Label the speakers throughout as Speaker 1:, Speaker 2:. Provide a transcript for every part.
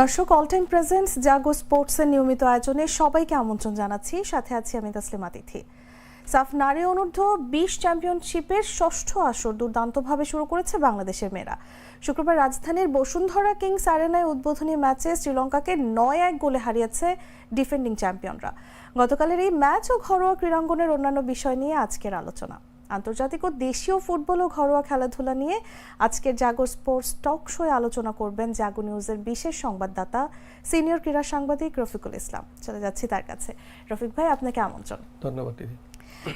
Speaker 1: দর্শক all time presents জাগো স্পোর্টসের নিয়মিত আয়োজনে সবাইকে আমন্ত্রণ জানাচ্ছি। সাথে আছি আমি তাসলিমা তিথি সাফ নারী অনূর্ধ্ব বিশ চ্যাম্পিয়নশিপের ষষ্ঠ আসর দুর্দান্তভাবে শুরু করেছে বাংলাদেশের মেয়েরা। শুক্রবার রাজধানীর বসুন্ধরা কিংস আরেনায় উদ্বোধনী ম্যাচে শ্রীলঙ্কাকে নয় এক গোলে হারিয়েছে ডিফেন্ডিং চ্যাম্পিয়নরা। গতকালের এই ম্যাচ ও ঘরোয়া ক্রীড়াঙ্গনের অন্যান্য বিষয় নিয়ে আজকের আলোচনা। আন্তর্জাতিক ও দেশীয় ফুটবল ও ঘরোয়া খেলাধুলা নিয়ে আজকের জাগো স্পোর্টস টক শোয়ে আলোচনা করবেন জাগো নিউজের বিশেষ সংবাদদাতা সিনিয়র ক্রীড়া সাংবাদিক রফিকুল ইসলাম। চলে যাচ্ছি তার কাছে। রফিক ভাই আপনাকে আমন্ত্রণ।
Speaker 2: ধন্যবাদ দিদি।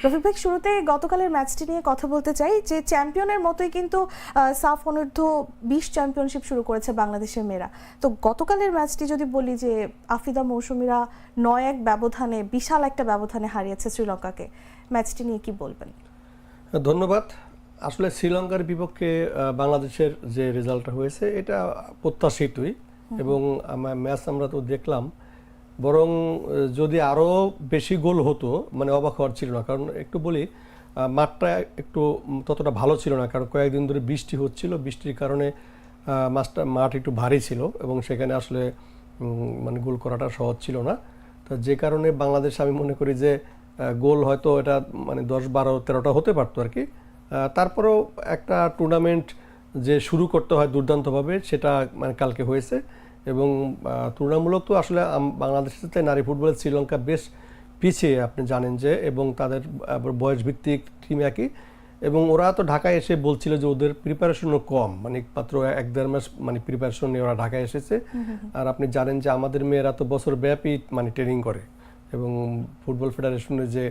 Speaker 1: রফিক ভাই শুরুতে গতকালের ম্যাচটি নিয়ে কথা বলতে চাই যে চ্যাম্পিয়নের মতোই কিন্তু সাফ অনূর্ধ্ব বিশ চ্যাম্পিয়নশিপ শুরু করেছে বাংলাদেশের মেয়েরা। তো গতকালের ম্যাচটি যদি বলি যে আফিদা মৌসুমীরা নয় এক ব্যবধানে বিশাল একটা ব্যবধানে হারিয়েছে শ্রীলঙ্কাকে ম্যাচটি নিয়ে কি বলবেন?
Speaker 2: ধন্যবাদ। আসলে শ্রীলঙ্কার বিপক্ষে বাংলাদেশের যে রেজাল্টটা হয়েছে এটা প্রত্যাশিতই। এবং আমার ম্যাচ আমরা তো দেখলাম। বরং যদি আরও বেশি গোল হতো মানে অবাক হওয়ার ছিল না। কারণ একটু বলি মাঠটা একটু ততটা ভালো ছিল না। কারণ কয়েকদিন ধরে বৃষ্টি হচ্ছিল। বৃষ্টির কারণে মাঠটা মাঠ একটু ভারী ছিল। এবং সেখানে আসলে মানে গোল করাটা সহজ ছিল না। তো যে কারণে বাংলাদেশ আমি মনে করি যে গোল হয়তো এটা মানে দশ বারো তেরোটা হতে পারতো আর কি। তারপরেও একটা টুর্নামেন্ট যে শুরু করতে হয় দুর্দান্তভাবে সেটা মানে কালকে হয়েছে। এবং তুলনামূলক তো আসলে বাংলাদেশের সাথে নারী ফুটবলের শ্রীলঙ্কা বেশ পিছিয়ে আপনি জানেন যে এবং তাদের বয়স ভিত্তিক টিম একই। এবং ওরা তো ঢাকায় এসে বলছিল যে ওদের প্রিপারেশনও কম মানে মাত্র এক দেড় মাস মানে প্রিপারেশন নিয়ে ওরা ঢাকায় এসেছে। আর আপনি জানেন যে আমাদের মেয়েরা তো বছর ব্যাপী মানে ট্রেনিং করে। এবং ফুটবল ফেডারেশনের যে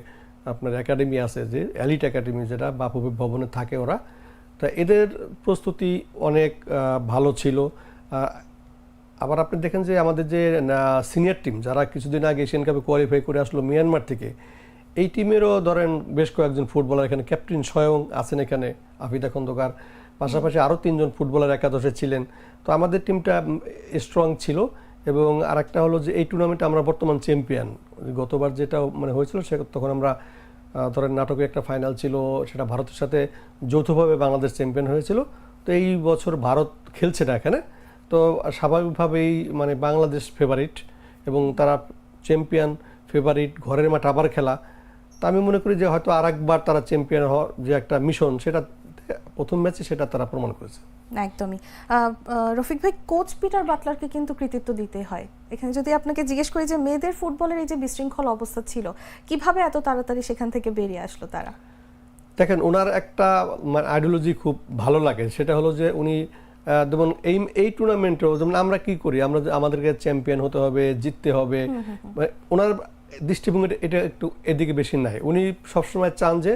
Speaker 2: আপনার একাডেমি আছে, যে অ্যালিট একাডেমি যেটা বাপু ভবনে থাকে ওরা, তা এদের প্রস্তুতি অনেক ভালো ছিল। আবার আপনি দেখেন যে আমাদের যে সিনিয়র টিম যারা কিছুদিন আগে এশিয়ান কাপে কোয়ালিফাই করে আসলো মিয়ানমার থেকে, এই টিমেরও ধরেন বেশ কয়েকজন ফুটবলার এখানে ক্যাপ্টেন স্বয়ং আছেন এখানে, আফিদা খন্দকার। পাশাপাশি আরও তিনজন ফুটবলার একাদশে ছিলেন। তো আমাদের টিমটা স্ট্রং ছিল। এবং আরেকটা হলো যে এই টুর্নামেন্টে আমরা বর্তমান চ্যাম্পিয়ন গতবার যেটা মানে হয়েছিল সে তখন আমরা ধরেন নাটকে একটা ফাইনাল ছিল, সেটা ভারতের সাথে যৌথভাবে বাংলাদেশ চ্যাম্পিয়ন হয়েছিল। তো এই বছর ভারত খেলছে না এখানে। তো স্বাভাবিকভাবেই মানে বাংলাদেশ ফেভারিট এবং তারা চ্যাম্পিয়ন ফেভারিট ঘরের মাঠে আবার খেলা। তা আমি মনে করি যে হয়তো আরেকবার তারা চ্যাম্পিয়ন হওয়ার যে একটা মিশন সেটা প্রথম ম্যাচে সেটা তারা প্রমাণ করেছে।
Speaker 1: একদমই। রফিক ভাই কোচ পিটার বাটলারকে কিন্তু কৃতিত্ব দিতে হয়। এখানে যদি আপনাকে জিজ্ঞেস করি যে মেয়েদের ফুটবলের এই যে বিশৃঙ্খল অবস্থা ছিল কীভাবে এত তাড়াতাড়ি সেখান থেকে বেরিয়ে আসলো তারা?
Speaker 2: দেখেন ওনার একটা আইডিওলজি খুব ভালো লাগে। সেটা হলো যে উনি যেমন এই এই টুর্নামেন্টেও যেমন আমরা কি করি আমরা আমাদেরকে চ্যাম্পিয়ন হতে হবে জিততে হবে। মানে ওনার দৃষ্টিভঙ্গিটা এটা একটু এদিকে বেশি নাই। উনি সবসময় চান যে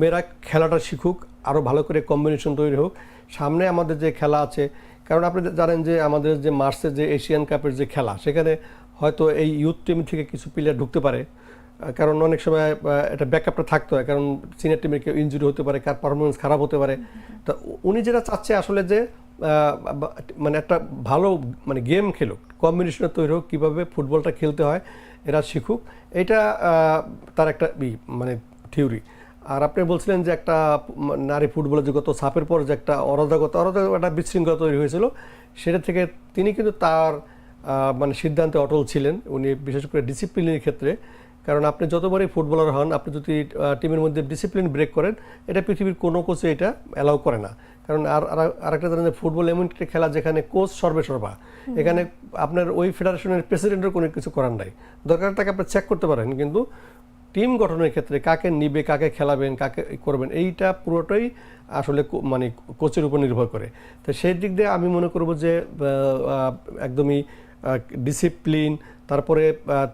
Speaker 2: মেয়েরা খেলাটা শিখুক আরও ভালো করে কম্বিনেশন তৈরি হোক। সামনে আমাদের যে খেলা আছে, কারণ আপনি জানেন যে আমাদের যে মার্চের যে এশিয়ান কাপের যে খেলা, সেখানে হয়তো এই ইউথ টিম থেকে কিছু প্লেয়ার ঢুকতে পারে। কারণ অনেক সময় এটা ব্যাকআপটা থাকতে হয়, কারণ সিনিয়র টিমের কেউ ইঞ্জুরি হতে পারে, কার পারফরমেন্স খারাপ হতে পারে। তা উনি যেটা চাচ্ছে আসলে যে মানে একটা ভালো মানে গেম খেলুক কম্বিনেশনে তৈরি হোক, কীভাবে ফুটবলটা খেলতে হয়, এরা শিখুক, এটা তার একটা মানে থিওরি আর আপনি বলছিলেন যে একটা নারী ফুটবলের যে গত সাপের পর যে একটা অরাজকতা অরাজক একটা বিশৃঙ্খলা তৈরি হয়েছিল। সেটা থেকে তিনি কিন্তু তার মানে সিদ্ধান্তে অটল ছিলেন। উনি বিশেষ করে ডিসিপ্লিনের ক্ষেত্রে। কারণ আপনি যতবারই ফুটবলার হন আপনি যদি টিমের মধ্যে ডিসিপ্লিন ব্রেক করেন এটা পৃথিবীর কোনো কোচে এটা অ্যালাউ করে না। কারণ আর আর- আরেকটা জানেন যে ফুটবল এমন একটা খেলা যেখানে কোচ সর্বে সর্বা। এখানে আপনার ওই ফেডারেশনের প্রেসিডেন্টের কোনো কিছু করার নাই। দরকার তাকে আপনি চেক করতে পারেন কিন্তু টিম গঠনের ক্ষেত্রে কাকে নিবে, কাকে খেলাবেন, কাকে করবেন, এইটা পুরোটাই আসলে মানে কোচের উপর নির্ভর করে। তো সেই দিক দিয়ে আমি মনে করব যে একদমই ডিসিপ্লিন তারপরে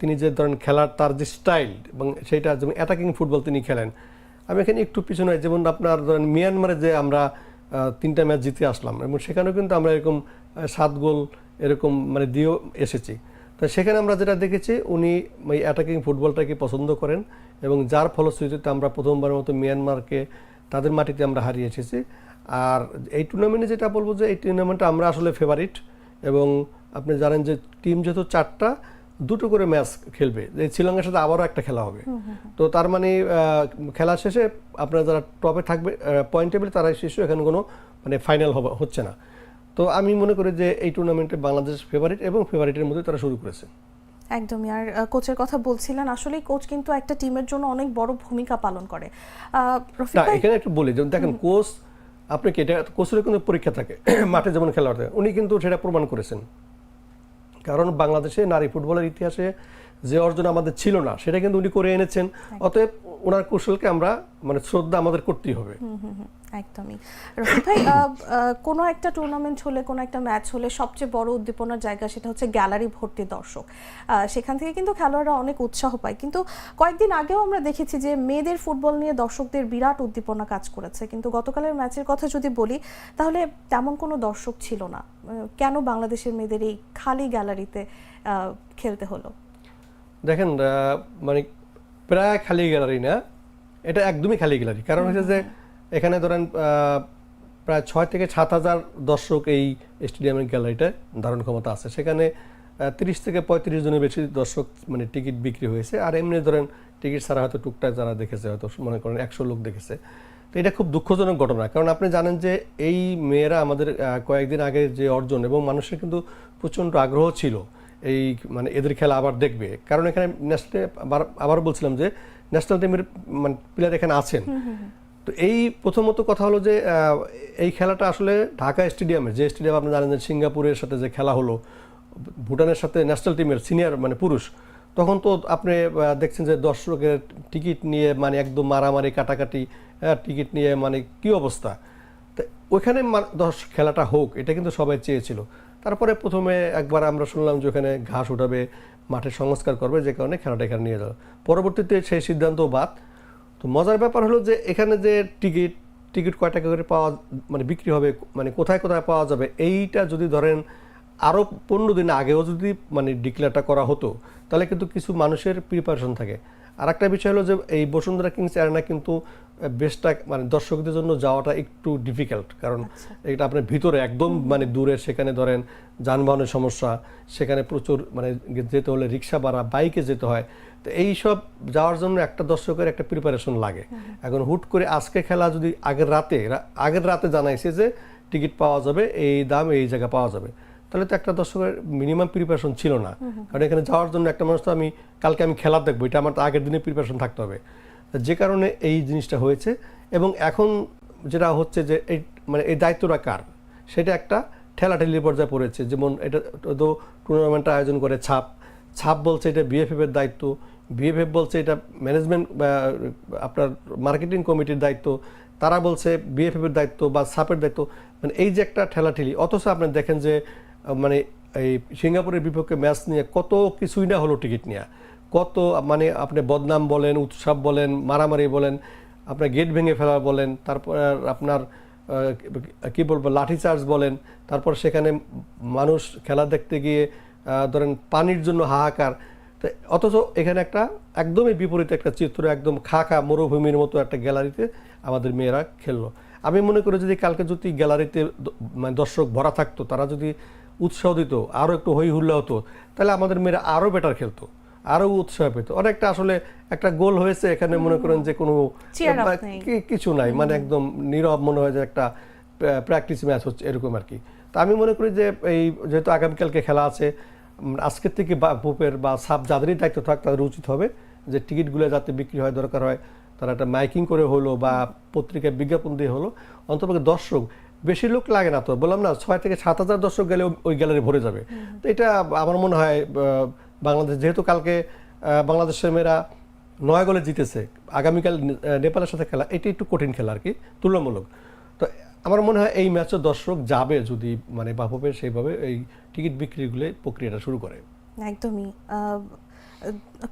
Speaker 2: তিনি যে ধরেন খেলার তার যে স্টাইল এবং সেইটা যেমন অ্যাটাকিং ফুটবল তিনি খেলেন। আমি এখানে একটু পিছনে, যেমন আপনার ধরেন মিয়ানমারে যে আমরা তিনটা ম্যাচ জিতে আসলাম এবং সেখানেও কিন্তু আমরা এরকম সাত গোল এরকম মানে দিয়েও এসেছি। তো সেখানে আমরা যেটা দেখেছি উনি ওই অ্যাটাকিং ফুটবলটাকে পছন্দ করেন এবং যার ফলশ্রুতিতে আমরা প্রথমবারের মতো মিয়ানমারকে তাদের মাটিতে আমরা হারিয়ে এসেছি। আর এই টুর্নামেন্টে যেটা বলব যে এই টুর্নামেন্টে আমরা আসলে ফেভারিট এবং আপনি জানেন যে টিম যেহেতু চারটা দুটো করে ম্যাচ খেলবে। যে শ্রীলঙ্কার সাথে আবারও একটা খেলা হবে। তো তার মানে খেলা শেষে আপনারা যারা টপে থাকবে পয়েন্ট টেবিল তারাই শীর্ষ এখানে কোনো মানে ফাইনাল হচ্ছে না। তো আমি মনে করি যে এই টুর্নামেন্টে বাংলাদেশ ফেভারিট এবং ফেভারিটের মধ্যে তারা শুরু করেছে।
Speaker 1: একদমই আর কোচের কথা বলছিলেন আসলে কোচ কিন্তু একটা টিমের জন্য অনেক বড় ভূমিকা পালন করে।
Speaker 2: এখানে একটু বলি যেমন দেখেন কোচ আপনি এটা কোচের কিন্তু পরীক্ষা থাকে মাঠে যেমন খেলা থাকে উনি কিন্তু সেটা প্রমাণ করেছেন। কারণ বাংলাদেশে নারী ফুটবলের ইতিহাসে যে অর্জন আমাদের ছিল না সেটা কিন্তু উনি করে এনেছেন। অতএব ওনার কৌশলকে আমরা মানে শ্রদ্ধা আমাদের করতেই হবে।
Speaker 1: একদমই। ভাই কোনো একটা টুর্নামেন্ট হলে কোনো একটা ম্যাচ হলে সবচেয়ে বড় উদ্দীপনার জায়গা সেটা হচ্ছে গ্যালারি ভর্তি দর্শক। সেখান থেকে কিন্তু খেলোয়াড়রা অনেক উৎসাহ পায়। কিন্তু কয়েকদিন আগেও আমরা দেখেছি যে মেয়েদের ফুটবল নিয়ে দর্শকদের বিরাট উদ্দীপনা কাজ করেছে। কিন্তু গতকালের ম্যাচের কথা যদি বলি তাহলে তেমন কোনো দর্শক ছিল না। কেন বাংলাদেশের মেয়েদের এই খালি গ্যালারিতে খেলতে হলো?
Speaker 2: দেখেন মানে প্রায় খালি গ্যালারি না। এটা একদমই খালি গ্যালারি কারণ হচ্ছে যে এখানে ধরেন প্রায় ছয় থেকে সাত হাজার দর্শক এই স্টেডিয়ামের গ্যালারিটা ধারণ ক্ষমতা আছে। সেখানে তিরিশ থেকে পঁয়ত্রিশ জনের বেশি দর্শক মানে টিকিট বিক্রি হয়েছে। আর এমনি ধরেন টিকিট ছাড়া হয়তো টুকটাক যারা দেখেছে হয়তো মনে করেন একশো লোক দেখেছে। তো এটা খুব দুঃখজনক ঘটনা। কারণ আপনি জানেন যে এই মেয়েরা আমাদের কয়েকদিন আগে যে অর্জন এবং মানুষের কিন্তু প্রচণ্ড আগ্রহ ছিল। এই মানে এদের খেলা আবার দেখবে। কারণ এখানে ন্যাশনাল আবার আবার বলছিলাম যে ন্যাশনাল টিমের মানে প্লেয়ার এখানে আছেন। তো এই প্রথমত কথা হলো যে এই খেলাটা আসলে ঢাকা স্টেডিয়ামে যে স্টেডিয়াম আপনি জানেন যে সিঙ্গাপুরের সাথে যে খেলা হলো ভুটানের সাথে ন্যাশনাল টিমের সিনিয়র মানে পুরুষ তখন তো আপনি দেখছেন যে দর্শকের টিকিট নিয়ে মানে একদম মারামারি কাটাকাটি টিকিট নিয়ে মানে কি অবস্থা? তো ওইখানে দর্শক খেলাটা হোক এটা কিন্তু সবাই চেয়েছিল। তারপরে প্রথমে একবার আমরা শুনলাম যে ওখানে ঘাস উঠাবে মাঠে সংস্কার করবে, যে কারণে খেলাটা এখানে নিয়ে যাবে পরবর্তীতে সেই সিদ্ধান্ত বাদ। তো মজার ব্যাপার হলো যে এখানে যে টিকিট টিকিট কয় টাকা করে পাওয়া মানে বিক্রি হবে মানে কোথায় কোথায় পাওয়া যাবে, এইটা যদি ধরেন আরও পনেরো দিন আগেও যদি মানে ডিক্লেয়ারটা করা হতো, তাহলে কিন্তু কিছু মানুষের প্রিপারেশন থাকে। আর একটা বিষয় হলো যে এই বসুন্ধরা কিংস অ্যারেনা কিন্তু বেশটা মানে দর্শকদের জন্য যাওয়াটা একটু ডিফিকাল্ট কারণ এটা আপনার ভিতরে একদম মানে দূরে সেখানে ধরেন যানবাহনের সমস্যা সেখানে প্রচুর মানে যেতে হলে রিক্সা ভাড়া বাইকে যেতে হয়। তো এই সব যাওয়ার জন্য একটা দর্শকের একটা প্রিপারেশন লাগে। এখন হুট করে আজকে খেলা যদি আগের রাতে আগের রাতে জানাইছে যে টিকিট পাওয়া যাবে এই দাম এই জায়গা পাওয়া যাবে। তাহলে তো একটা দর্শকের মিনিমাম প্রিপারেশন ছিল না। কারণ এখানে যাওয়ার জন্য একটা মানুষ তো আমি, কালকে আমি খেলা দেখব, এটা আমার তো আগের দিনে প্রিপারেশন থাকতে হবে। যে কারণে এই জিনিসটা হয়েছে এবং এখন যেটা হচ্ছে যে এই মানে এই দায়িত্বটা কার? সেটা একটা ঠেলাঠেলির পর্যায়ে পড়েছে। যেমন এটা তো টুর্নামেন্টটা আয়োজন করে ছাপ। ছাপ বলছে এটা বিএফএফ এর দায়িত্ব। বিএফএফ বলছে এটা ম্যানেজমেন্ট আপনার মার্কেটিং কমিটির দায়িত্ব। তারা বলছে বিএফএফ এর দায়িত্ব বা সাপের দায়িত্ব। মানে এই যে একটা ঠেলাঠেলি, অথচ আপনি দেখেন যে মানে এই সিঙ্গাপুরের বিপক্ষে ম্যাচ নিয়ে কত কিছুই না হলো টিকিট নেওয়া কত মানে আপনি বদনাম বলেন, উৎসব বলেন, মারামারি বলেন, আপনার গেট ভেঙে ফেলা বলেন, তারপর আপনার কি বলব লাঠিচার্জ বলেন, তারপর সেখানে মানুষ খেলা দেখতে গিয়ে ধরেন পানির জন্য হাহাকার। অথচ এখানে একটা একদমই বিপরীত একটা চিত্র, একদম খা খা মরুভূমির মতো একটা গ্যালারিতে আমাদের মেয়েরা খেললো। আমি মনে করি যদি কালকে যদি গ্যালারিতে মানে দর্শক ভরা থাকতো, তারা যদি উৎসাহ দিত আরও একটু হই হুল্লা হতো তাহলে আমাদের মেয়েরা আরও বেটার খেলতো আরও উৎসাহ পেত। অনেকটা আসলে একটা গোল হয়েছে এখানে মনে করেন যে কোনো কিছু নাই মানে একদম নীরব মনে হয় যে একটা প্র্যাকটিস ম্যাচ হচ্ছে এরকম আর কি। তা আমি মনে করি যে এই যেহেতু আগামীকালকে খেলা আছে আজকের থেকে বা বুপের বা সাব যাদেরই দায়িত্ব থাক তাদের উচিত হবে যে টিকিটগুলো যাতে বিক্রি হয় দরকার হয় তারা একটা মাইকিং করে হলো বা পত্রিকায় বিজ্ঞাপন দিয়ে হলো অন্তপক্ষে দর্শক বেশি লোক লাগে না তো। বললাম না, ছয় থেকে সাত হাজার দর্শক গেলে ওই গ্যালারি ভরে যাবে। তো এটা আমার মনে হয় বাংলাদেশ যেহেতু কালকে বাংলাদেশের মেয়েরা নয় গোলে জিতেছে, আগামীকাল নেপালের সাথে খেলা, এটি একটু কঠিন খেলা আর কি, তুলনামূলক। তো আমার মনে হয় এই ম্যাচে দর্শক যাবে যদি মানে বাফবে সেইভাবে এই টিকিট বিক্রিগুলো, প্রক্রিয়াটা শুরু করে।
Speaker 1: একদমই।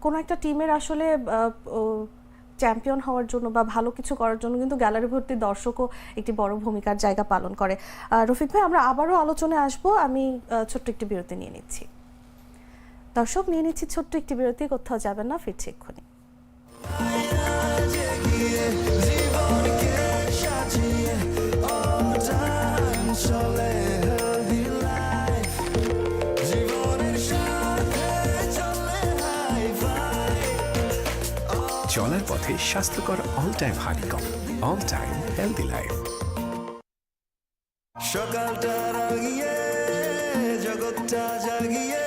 Speaker 1: কোনো একটা টিমের আসলে চ্যাম্পিয়ন হওয়ার জন্য বা ভালো কিছু করার জন্য কিন্তু গ্যালারি ভর্তি দর্শকও একটি বড় ভূমিকার জায়গা পালন করে। রফিক ভাই, আমরা আবারও আলোচনায় আসব। আমি ছোট্ট একটি বিরতি নিয়ে নিচ্ছি। দর্শক, নিয়ে নিচ্ছি ছোট্ট একটি বিরতি। কোথাও যাবেন না, ফিরছি এক্ষুনি।
Speaker 3: চলার ফিশ স্বাস্থ্যকর all time honeycomb all time healthy life
Speaker 4: সকালটা রাগিয়ে
Speaker 3: জগৎটা জাগিয়ে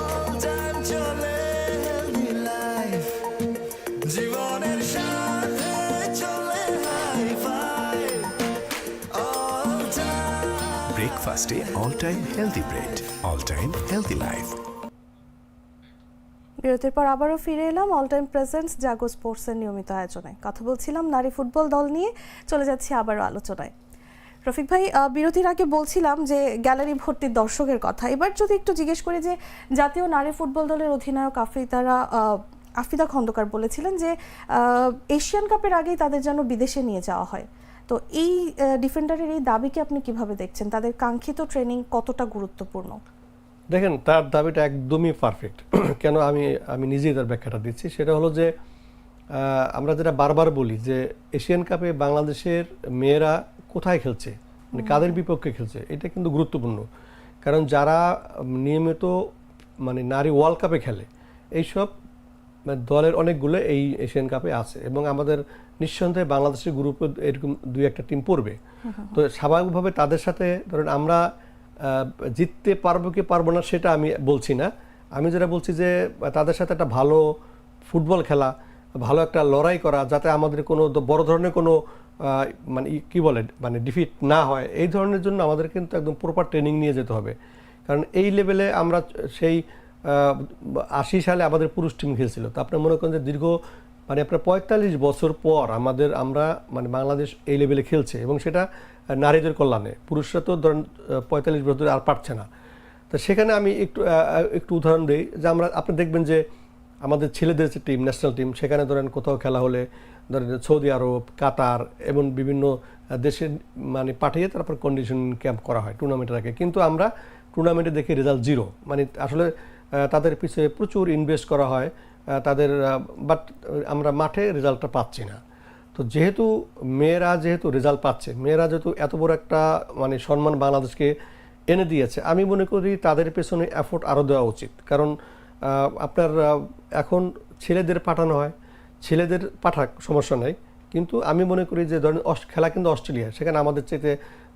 Speaker 3: অল টাইম চলে হেলদি লাইফ জীবনের সাথে চলে হাই ফাই অল টাইম ব্রেকফাস্টে all time healthy bread all time healthy life
Speaker 1: বিরতির পর আবারও ফিরে এলাম অল টাইম প্রেজেন্টস জাগো স্পোর্টসের নিয়মিত আয়োজনে। কথা বলছিলাম নারী ফুটবল দল নিয়ে, চলে যাচ্ছি আবারও আলোচনায়। রফিক ভাই বিরতির আগে বলছিলাম যে গ্যালারি ভর্তির দর্শকের কথা। এবার যদি একটু জিজ্ঞেস করি যে জাতীয় নারী ফুটবল দলের অধিনায়ক আফ্রিদারা আফিদা খন্দকার বলেছিলেন যে এশিয়ান কাপের আগেই তাদের যেন বিদেশে নিয়ে যাওয়া হয়। তো এই ডিফেন্ডারের এই দাবিকে আপনি কীভাবে দেখছেন? তাদের কাঙ্ক্ষিত ট্রেনিং কতটা গুরুত্বপূর্ণ?
Speaker 2: দেখেন তার দাবিটা একদমই পারফেক্ট কেন আমি আমি নিজেই তার ব্যাখ্যাটা দিচ্ছি। সেটা হলো যে আমরা যেটা বারবার বলি যে এশিয়ান কাপে বাংলাদেশের মেয়েরা কোথায় খেলছে? মানে কাদের বিপক্ষে খেলছে? এটা কিন্তু গুরুত্বপূর্ণ। কারণ যারা নিয়মিত মানে নারী ওয়ার্ল্ড কাপে খেলে এইসব মানে দলের অনেকগুলো এই এশিয়ান কাপে আছে। এবং আমাদের নিঃসন্দেহে বাংলাদেশের গ্রুপে এরকম দুই একটা টিম পড়বে। তো স্বাভাবিকভাবে তাদের সাথে ধরেন আমরা জিততে পারব কি পারব না সেটা আমি বলছি না। আমি যেটা বলছি যে, তাদের সাথে একটা ভালো ফুটবল খেলা, ভালো একটা লড়াই করা, যাতে আমাদের কোনো বড় ধরনের কোনো মানে কি বলে মানে ডিফিট না হয়, এই ধরনের জন্য আমাদের কিন্তু একদম প্রপার ট্রেনিং নিয়ে যেতে হবে। কারণ এই লেভেলে আমরা সেই আশি সালে আমাদের পুরুষ টিম খেলছিল। তো আপনি মনে করেন যে দীর্ঘ মানে আপনার পঁয়তাল্লিশ বছর পর আমাদের, আমরা মানে বাংলাদেশ এই লেভেলে খেলছে এবং সেটা নারীদের কল্যাণে। পুরুষরা তো ধরেন পঁয়তাল্লিশ বছর ধরে আর পারছে না। তো সেখানে আমি একটু একটু উদাহরণ দিই যে আমরা, আপনি দেখবেন যে আমাদের ছেলেদের যে টিম ন্যাশনাল টিম সেখানে ধরেন কোথাও খেলা হলে ধরেন সৌদি আরব, কাতার এবং বিভিন্ন দেশে মানে পাঠিয়ে তারপর কন্ডিশন ক্যাম্প করা হয় টুর্নামেন্টের আগে। কিন্তু আমরা টুর্নামেন্টে দেখি রেজাল্ট জিরো মানে আসলে তাদের পিছনে প্রচুর ইনভেস্ট করা হয় তাদের বাট আমরা মাঠে রেজাল্টটা পাচ্ছি না। তো যেহেতু মেয়েরা যেহেতু রেজাল্ট পাচ্ছে, মেয়েরা যেহেতু এত বড় একটা মানে সম্মান বাংলাদেশকে এনে দিয়েছে, আমি মনে করি তাদের পেছনে এফোর্ট আরও দেওয়া উচিত। কারণ আপনার এখন ছেলেদের পাঠানো হয়, ছেলেদের পাঠাক, সমস্যা নেই। কিন্তু আমি মনে করি যে ধরেন খেলা কিন্তু অস্ট্রেলিয়া, সেখানে আমাদের চাইতে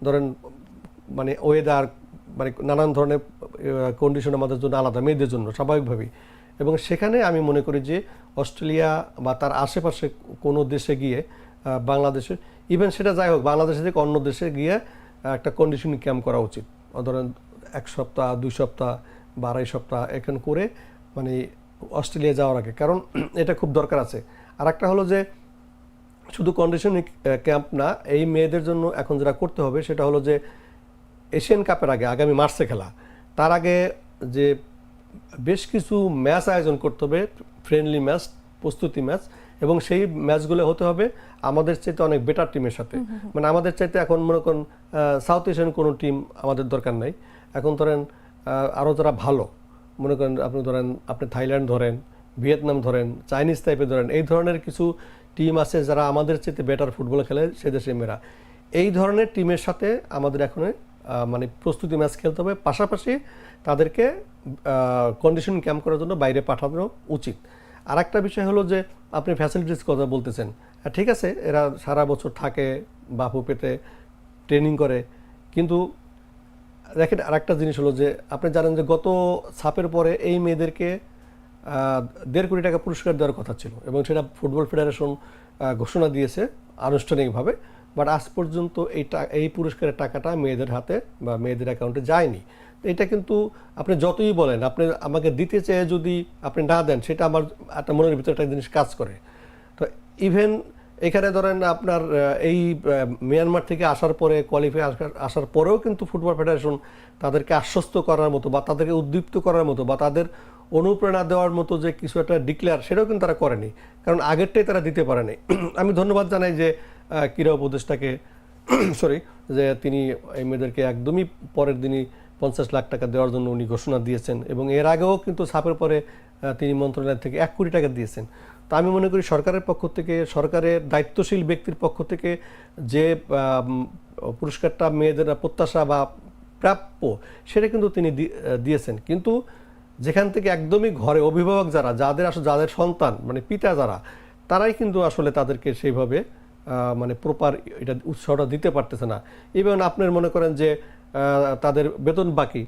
Speaker 2: ধরেন মানে ওয়েদার মানে নানান ধরনের কন্ডিশন আমাদের জন্য আলাদা, মেয়েদের জন্য, স্বাভাবিকভাবেই। এবং সেখানে আমি মনে করি যে অস্ট্রেলিয়া বা তার আশেপাশে কোনো দেশে গিয়ে আহ, বাংলাদেশে ইভেন সেটা যাই হোক বাংলাদেশে থেকে অন্য দেশে গিয়ে একটা কন্ডিশনিং ক্যাম্প করা উচিত। ধরেন এক সপ্তাহ দুই সপ্তাহ বা আড়াই সপ্তাহ এখন করে মানে অস্ট্রেলিয়া যাওয়ার আগে। কারণ এটা খুব দরকার আছে। আর একটা হলো যে শুধু কন্ডিশনিং ক্যাম্প না এই মেয়েদের জন্য এখন যেটা করতে হবে সেটা হলো যে এশিয়ান কাপের আগে আগামী মার্চে খেলা। তার আগে যে বেশ কিছু ম্যাচ আয়োজন করতে হবে ফ্রেন্ডলি ম্যাচ প্রস্তুতি ম্যাচ এবং সেই ম্যাচগুলো হতে হবে আমাদের চাইতে অনেক বেটার টিমের সাথে। মানে আমাদের চাইতে এখন মনে করেন সাউথ এশিয়ান কোনো টিম আমাদের দরকার নাই। এখন ধরেন আরও যারা ভালো মনে করেন আপনি ধরেন আপনি থাইল্যান্ড ধরেন ভিয়েতনাম ধরেন চাইনিজ টাইপের ধরেন এই ধরনের কিছু টিম আছে যারা আমাদের চাইতে বেটার ফুটবল খেলে সে দেশের মেয়েরা। এই ধরনের টিমের সাথে আমাদের এখন মানে প্রস্তুতি ম্যাচ খেলতে হবে। পাশাপাশি তাদেরকে কন্ডিশন ক্যাম্প করার জন্য বাইরে পাঠানো উচিত। আর একটা বিষয় হলো যে, আপনি ফ্যাসিলিটিস কথা বলতেছেন। ঠিক আছে, এরা সারা বছর থাকে, বাপু পেতে ট্রেনিং করে। কিন্তু দেখেন আরেকটা জিনিস হলো যে, আপনি জানেন যে গত ছাপের পরে এই মেয়েদেরকে দেড় কোটি টাকা পুরস্কার দেওয়ার কথা ছিল এবং সেটা ফুটবল ফেডারেশন ঘোষণা দিয়েছে আনুষ্ঠানিকভাবে। বাট আজ পর্যন্ত এই এই পুরস্কারের টাকাটা মেয়েদের হাতে বা মেয়েদের অ্যাকাউন্টে যায়নি। এটা কিন্তু আপনি যতই বলেন, আপনি আমাকে দিতে চেয়ে যদি আপনি না দেন, সেটা আমার একটা মনের ভিতরে একটা জিনিস কাজ করে। তো ইভেন এখানে ধরেন আপনার এই মিয়ানমার থেকে আসার পরে কোয়ালিফাই আসার পরেও কিন্তু ফুটবল ফেডারেশন তাদেরকে আশ্বস্ত করার মতো বা তাদেরকে উদ্দীপ্ত করার মতো বা তাদের অনুপ্রেরণা দেওয়ার মতো যে কিছু একটা ডিক্লেয়ার সেটাও কিন্তু তারা করেনি। কারণ আগেরটাই তারা দিতে পারেনি। আমি ধন্যবাদ জানাই যে ক্রীড়া উপদেষ্টাকে সরি যে তিনি এই মেয়েদেরকে একদমই পরের দিনই পঞ্চাশ লাখ টাকা দেওয়ার জন্য উনি ঘোষণা দিয়েছেন এবং এর আগেও কিন্তু ছাপের পরে তিনি মন্ত্রণালয় থেকে এক কোটি টাকা দিয়েছেন। তা আমি মনে করি সরকারের পক্ষ থেকে, সরকারের দায়িত্বশীল ব্যক্তির পক্ষ থেকে যে পুরস্কারটা মেয়েদের প্রত্যাশা বা প্রাপ্য, সেটা কিন্তু তিনি দিয়েছেন। কিন্তু যেখান থেকে একদমই ঘরে অভিভাবক যারা, যাদের আসলে, যাদের সন্তান মানে পিতা যারা, তারাই কিন্তু আসলে তাদেরকে সেইভাবে মানে প্রপার এটা উৎসাহটা দিতে পারতেছে না। ইভেন আপনার মনে করেন যে তাদের বেতন বাকি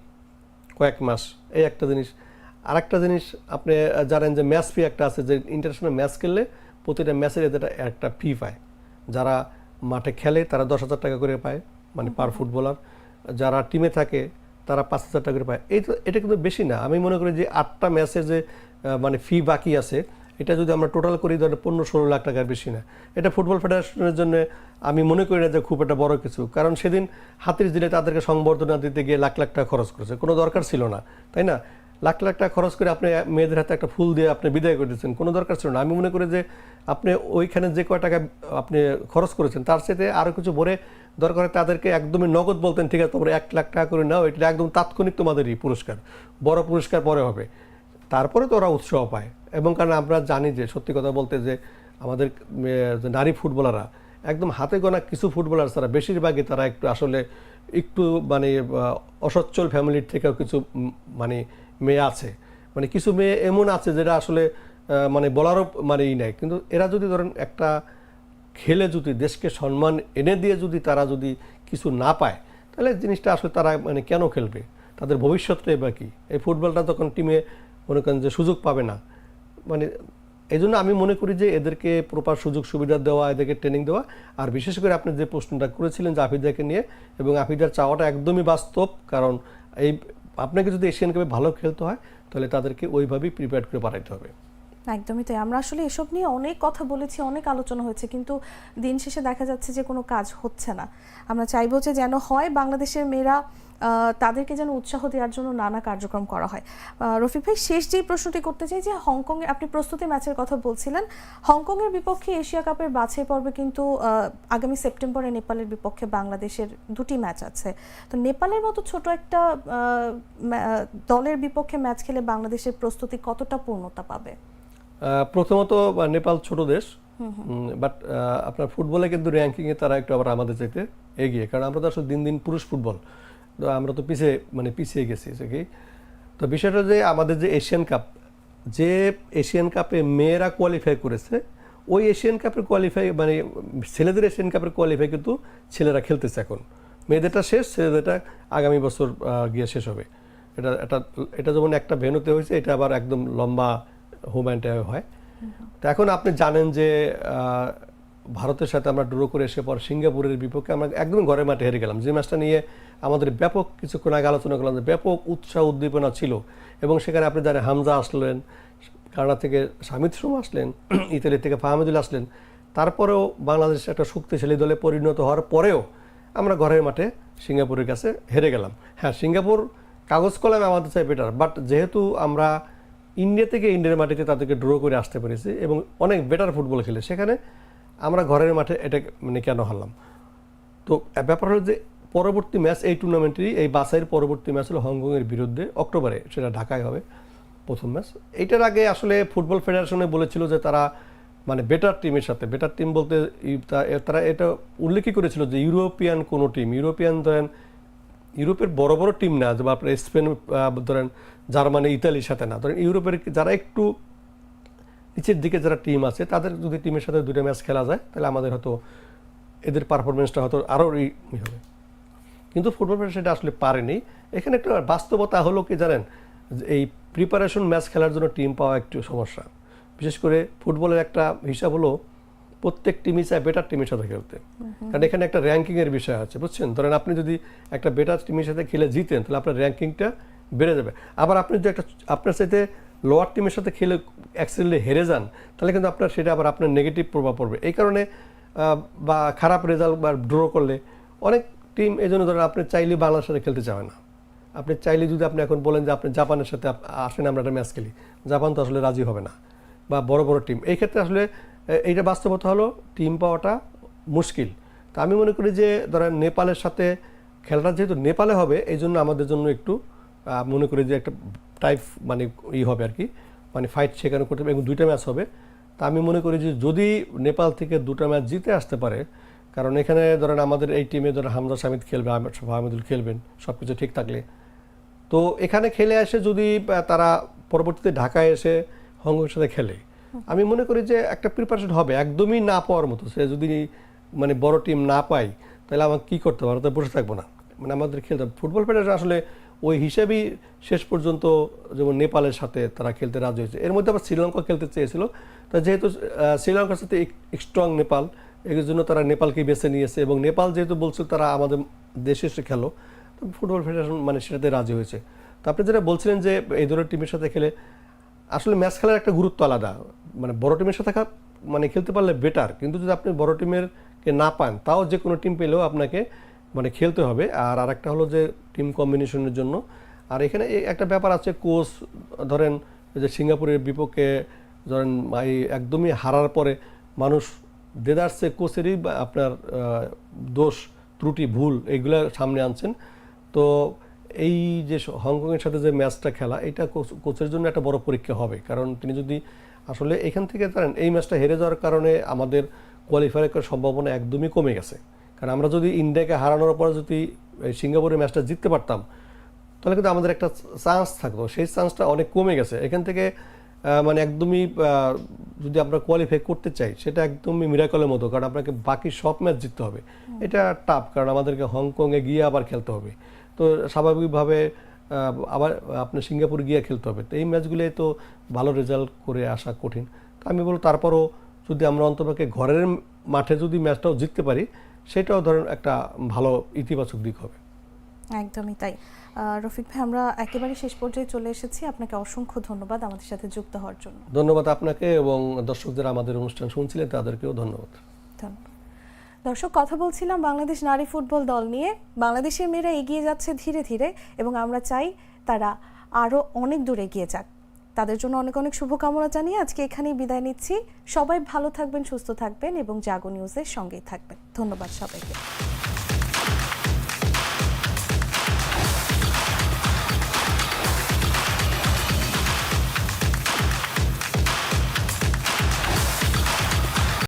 Speaker 2: কয়েক মাস, এই একটা জিনিস। আর একটা জিনিস, আপনি জানেন যে ম্যাচ ফি একটা আছে, যে ইন্টারন্যাশনাল ম্যাচ খেললে প্রতিটা ম্যাচের এদের একটা ফি পায়। যারা মাঠে খেলে, তারা দশ হাজার টাকা করে পায় মানে পার ফুটবলার যারা টিমে থাকে, তারা পাঁচ হাজার টাকা করে পায়। এই তো, এটা কিন্তু বেশি না। আমি মনে করি যে আটটা ম্যাচে যে মানে ফি বাকি আছে এটা যদি আমরা টোটাল করি ধরেন পনেরো ষোলো লাখ টাকার বেশি না। এটা ফুটবল ফেডারেশনের জন্য আমি মনে করি না যে খুব একটা বড় কিছু। কারণ সেদিন হাতির দিলে তাদেরকে সংবর্ধনা দিতে গিয়ে লাখ লাখ টাকা খরচ করেছে। কোনো দরকার ছিল না, তাই না? লাখ লাখ টাকা খরচ করে আপনি মেয়েদের হাতে একটা ফুল দিয়ে আপনি বিদায় করে দিচ্ছেন কোনো দরকার ছিল না। আমি মনে করি যে আপনি ওইখানে যে কয় টাকা আপনি খরচ করেছেন, তার সাথে আরও কিছু ভরে দরকার তাদেরকে একদমই নগদ বলতেন, ঠিক আছে, তোমরা এক লাখ টাকা করে নাও। এটা একদম তাৎক্ষণিক তোমাদেরই পুরস্কার। বড় পুরস্কার পরে হবে। তারপরে তো ওরা উৎসাহ পায়। এবং কারণ আমরা জানি যে, সত্যি কথা বলতে যে, আমাদের নারী ফুটবলাররা একদম হাতে গোনা কিছু ফুটবলার ছাড়া বেশিরভাগই তারা একটু আসলে একটু মানে অসচ্ছল ফ্যামিলির থেকেও কিছু মানে মেয়ে আছে। মানে কিছু মেয়ে এমন আছে যেটা আসলে মানে বলারও মানে ই নেয় কিন্তু এরা যদি ধরেন একটা খেলে যদি দেশকে সম্মান এনে দিয়ে যদি তারা যদি কিছু না পায়, তাহলে জিনিসটা আসলে তারা মানে কেন খেলবে? তাদের ভবিষ্যৎটাই বা কি? এই ফুটবলটা তখন টিমে মনে করেন যে সুযোগ পাবে না। মানে এই জন্য আমি মনে করি যে এদেরকে প্রপার সুযোগ সুবিধা দেওয়া, এদেরকে ট্রেনিং দেওয়া, আর বিশেষ করে আপনি যে প্রশ্নটা করেছিলেন যে আফিদাকে নিয়ে, এবং আফিদার চাওয়াটা একদমই বাস্তব, কারণ এই, আপনাকে যদি এশিয়ান কাপে ভালো খেলতে হয়, তাহলে তাদেরকে ওইভাবেই প্রিপেয়ার করে পাঠাইতে হবে।
Speaker 1: একদমই তাই। আমরা আসলে এসব নিয়ে অনেক কথা বলেছি, অনেক আলোচনা হয়েছে, কিন্তু দিন শেষে দেখা যাচ্ছে যে কোনো কাজ হচ্ছে না। আমরা চাইব যে যেন হয় বাংলাদেশের মেয়েরা তাদেরকে যেন উৎসাহ দেওয়ার জন্য নানা কার্যক্রম করা হয়। রফিক ভাই, শেষ যেই প্রশ্নটি করতে চাই যে হংকংয়ে আপনি প্রস্তুতি ম্যাচের কথা বলছিলেন, হংকংয়ের বিপক্ষে এশিয়া কাপের বাছাই পর্বে কিন্তু আগামী সেপ্টেম্বরে নেপালের বিপক্ষে বাংলাদেশের দুটি ম্যাচ আছে। তো নেপালের মতো ছোট একটা দলের বিপক্ষে ম্যাচ খেলে বাংলাদেশের প্রস্তুতি কতটা পূর্ণতা পাবে?
Speaker 2: প্রথমত নেপাল ছোট দেশ বাট আপনার ফুটবলে কিন্তু র্যাঙ্কিংয়ে তারা একটু আবার আমাদের চাইতে এগিয়ে। কারণ আমরা তো আসলে দিন দিন পুরুষ ফুটবল তো আমরা তো পিছিয়ে মানে পিছিয়ে গেছি কি তো বিষয়টা যে আমাদের যে এশিয়ান কাপ যে এশিয়ান কাপে মেয়েরা কোয়ালিফাই করেছে ওই এশিয়ান কাপের কোয়ালিফাই মানে ছেলেদের এশিয়ান কাপের কোয়ালিফাই কিন্তু ছেলেরা খেলতেছে এখন। মেয়েদেরটা শেষ ছেলেদেরটা আগামী বছর গিয়ে শেষ হবে। এটা এটা এটা যেমন একটা ভেনুতে হয়েছে এটা আবার একদম লম্বা হোম অ্যান্ড হয়। তো এখন আপনি জানেন যে ভারতের সাথে আমরা ড্র করে এসে পর সিঙ্গাপুরের বিপক্ষে আমরা একদম ঘরের মাঠে হেরে গেলাম। যে ম্যাচটা নিয়ে আমাদের ব্যাপক কিছুক্ষণ আগে আলোচনা করলাম যে ব্যাপক উৎসাহ উদ্দীপনা ছিল এবং সেখানে আপনি জানেন হামজা আসলেন কানাডা থেকে সামিত সোম আসলেন ইতালি থেকে ফাহমিদুল আসলেন। তারপরেও বাংলাদেশ একটা শক্তিশালী দলে পরিণত হওয়ার পরেও আমরা ঘরের মাঠে সিঙ্গাপুরের কাছে হেরে গেলাম। হ্যাঁ সিঙ্গাপুর কাগজ কলমে আমাদের চাই বেটার বাট যেহেতু আমরা ইন্ডিয়া থেকে ইন্ডিয়ার মাটিতে তাদেরকে ড্র করে আসতে পেরেছি এবং অনেক বেটার ফুটবল খেলে। সেখানে আমরা ঘরের মাঠে এটা মানে কেন হারলাম? তো, ব্যাপার হলো যে পরবর্তী ম্যাচ এই টুর্নামেন্টেরই এই বাসাইয়ের পরবর্তী ম্যাচ হলো হংকংয়ের বিরুদ্ধে, অক্টোবরে সেটা ঢাকায় হবে প্রথম ম্যাচ এইটার আগে আসলে ফুটবল ফেডারেশনে বলেছিল যে তারা মানে বেটার টিমের সাথে বেটার টিম বলতে তারা এটা উল্লেখই করেছিল যে ইউরোপিয়ান কোনো টিম ইউরোপিয়ান ধরেন ইউরোপের বড় বড় টিম না বা আপনার স্পেন ধরেন জার্মানি, ইতালির সাথে না। ধরেন ইউরোপের যারা একটু নিচের দিকে যারা টিম আছে, তাদের যদি টিমের সাথে দুটো ম্যাচ খেলা যায়, তাহলে আমাদের হয়তো এদের পারফরমেন্সটা হয়তো আরও ই হবে। কিন্তু ফুটবল সেটা আসলে পারেনি। এখানে একটা বাস্তবতা হলো কি জানেন? এই প্রিপারেশন ম্যাচ খেলার জন্য টিম পাওয়া একটু সমস্যা। বিশেষ করে ফুটবলের একটা হিসাব হলো প্রত্যেক টিমই চায় বেটার টিমের সাথে খেলতে। কারণ এখানে একটা র্যাঙ্কিংয়ের বিষয় আছে বুঝছেন? ধরেন আপনি যদি একটা বেটার টিমের সাথে খেলে জিতেন তাহলে আপনার র্যাঙ্কিংটা বেড়ে যাবে। আবার আপনি যদি একটা আপনার সাথে লোয়ার টিমের সাথে খেলে অ্যাক্সিডেন্টলি হেরে যান তাহলে কিন্তু আপনার সেটা আবার আপনার নেগেটিভ প্রভাব পড়বে। এই কারণে বা খারাপ রেজাল্ট বা ড্র করলে অনেক টিম এই জন্য ধরেন আপনি চাইলে বাংলার সাথে খেলতে চাবে না। আপনি চাইলে যদি আপনি এখন বলেন যে আপনি জাপানের সাথে আসেন আমরা একটা ম্যাচ খেলি জাপান তো আসলে রাজি হবে না বা বড় বড় টিম এই ক্ষেত্রে আসলে এইটা বাস্তবতা হলো টিম পাওয়াটা মুশকিল। তা আমি মনে করি যে, ধরেন নেপালের সাথে খেলাটা যেহেতু নেপালে হবে, এই জন্য আমাদের জন্য একটু মনে করি যে একটা টাইপ মানে ই হবে আর কি মানে ফাইট সেখানে করতে হবে এবং দুইটা ম্যাচ হবে। তা আমি মনে করি যে, যদি নেপাল থেকে দুটো ম্যাচ জিতে আসতে পারে, কারণ এখানে ধরেন আমাদের এই টিমে ধরেন হামজা সামিদ খেলবে, আহমেদ হামিদুল খেলবেন সব কিছু ঠিক থাকলে। তো এখানে খেলে এসে যদি তারা পরবর্তীতে ঢাকায় এসে হংকংয়ের সাথে খেলে আমি মনে করি যে একটা প্রিপারেশন হবে, একদমই না পাওয়ার মতো। সে যদি মানে বড় টিম না পাই তাহলে আমাকে কী করতে তো বসে থাকব না। মানে আমাদের খেলতে হবে। ফুটবল ফেডারেশন আসলে ওই হিসেবেই শেষ পর্যন্ত যেমন নেপালের সাথে তারা খেলতে রাজি হয়েছে। এর মধ্যে আবার শ্রীলঙ্কা খেলতে চেয়েছিল। তা যেহেতু শ্রীলঙ্কার সাথে স্ট্রং নেপাল, এর জন্য তারা নেপালকে বেছে নিয়েছে এবং নেপাল যেহেতু বলছিল তারা আমাদের দেশে এসে খেলো, তো ফুটবল ফেডারেশন মানে সেটাতে রাজি হয়েছে। তো আপনি যেটা বলছিলেন যে এই ধরনের টিমের সাথে খেলে, আসলে ম্যাচ খেলার একটা গুরুত্ব আলাদা। মানে বড় টিমের সাথে মানে খেলতে পারলে বেটার কিন্তু যদি আপনি বড় টিমের কে না পান, তাও যে কোনো টিম পেলেও আপনাকে মানে খেলতে হবে। আর আরেকটা হলো যে টিম কম্বিনেশনের জন্য। আর এখানে একটা ব্যাপার আছে কোচ ধরেন যে সিঙ্গাপুরের বিপক্ষে ধরেন এই একদমই হারার পরে মানুষ দেদারসে কোচেরই আপনার দোষ, ত্রুটি, ভুল এগুলো সামনে আনছেন। তো এই যে হংকংয়ের সাথে যে ম্যাচটা খেলা, এটা কোচ- কোচের জন্য একটা বড় পরীক্ষা হবে। কারণ তিনি যদি আসলে এখান থেকে জানেন এই ম্যাচটা হেরে যাওয়ার কারণে আমাদের কোয়ালিফাই করার সম্ভাবনা একদমই কমে গেছে। কারণ আমরা যদি ইন্ডিয়াকে হারানোর পর যদি সিঙ্গাপুরের ম্যাচটা জিততে পারতাম তাহলে কিন্তু আমাদের একটা চান্স থাকতো। সেই চান্সটা অনেক কমে গেছে। এখান থেকে মানে একদমই যদি আমরা কোয়ালিফাই করতে চাই সেটা একদমই মিরাকলের মতো। কারণ আপনাকে বাকি সব ম্যাচ জিততে হবে। এটা টাফ কারণ আমাদেরকে হংকংয়ে গিয়ে আবার খেলতে হবে। তো স্বাভাবিকভাবে আবার আপনার সিঙ্গাপুর গিয়ে খেলতে হবে। তো এই ম্যাচগুলোই তো ভালো রেজাল্ট করে আসা কঠিন। তো আমি বলব তারপরও যদি আমরা অন্তপক্ষে ঘরের মাঠে যদি ম্যাচটাও জিততে পারি সেটাও ধরেন একটা ভালো ইতিবাচক দিক হবে।
Speaker 1: একদমই তাই। রফিক ভাই আমরা একেবারে শেষ পর্যায়ে চলে এসেছি। আপনাকে অসংখ্য ধন্যবাদ আমাদের সাথে যুক্ত হওয়ার জন্য।
Speaker 2: ধন্যবাদ আপনাকে এবং দর্শক যারা আমাদের অনুষ্ঠান শুনছিলেন তাদেরকেও ধন্যবাদ।
Speaker 1: ধন্যবাদ। দর্শক, কথা বলছিলাম বাংলাদেশ নারী ফুটবল দল নিয়ে। বাংলাদেশের মেয়েরা এগিয়ে যাচ্ছে ধীরে ধীরে এবং আমরা চাই তারা আরও অনেক দূর এগিয়ে যাক। তাদের জন্য অনেক অনেক শুভকামনা জানিয়ে আজকে এখানেই বিদায় নিচ্ছি। সবাই ভালো থাকবেন, সুস্থ থাকবেন এবং জাগো নিউজের সঙ্গেই থাকবেন। ধন্যবাদ সবাইকে।